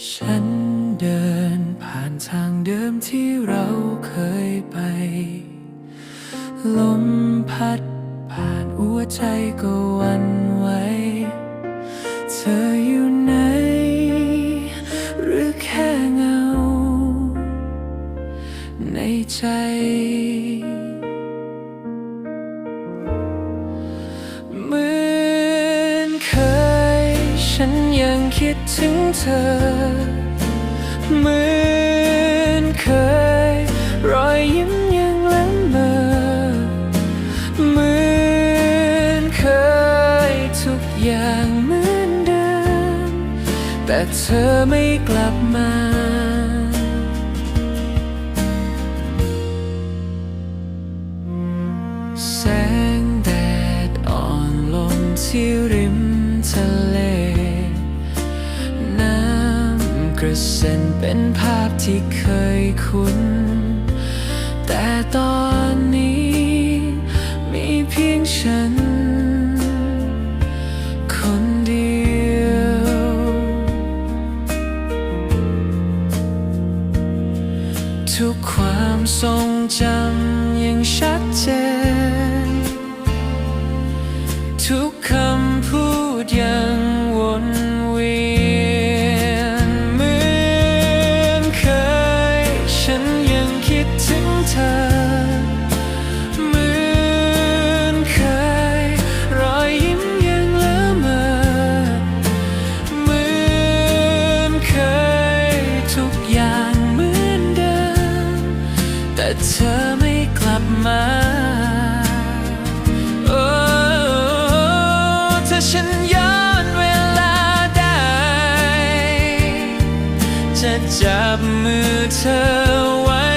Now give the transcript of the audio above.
ฉันเดินผ่านทางเดิมที่เราเคยไป ลมพัดผ่านหัวใจก็วันไหว เธออยู่ไหน หรือแค่เงา ในใจ ยังคิดถึงเธอ เหมือนเคย รอยยิ้มยังเล้นเมอเหมือนเคยทุกอย่างเหมือนเดิม แต่เธอไม่กลับมาแสงแดดอ่อนลงที่ริมทะเล เซ็นเป็นภาพที่เคยคุ้น แต่ตอนนี้มีเพียงฉัน คนเดียว ทุกความทรงจำ เธอไม่กลับมาโอ้ถ้าฉันย้อนเวลาได้ จะจับมือเธอไว้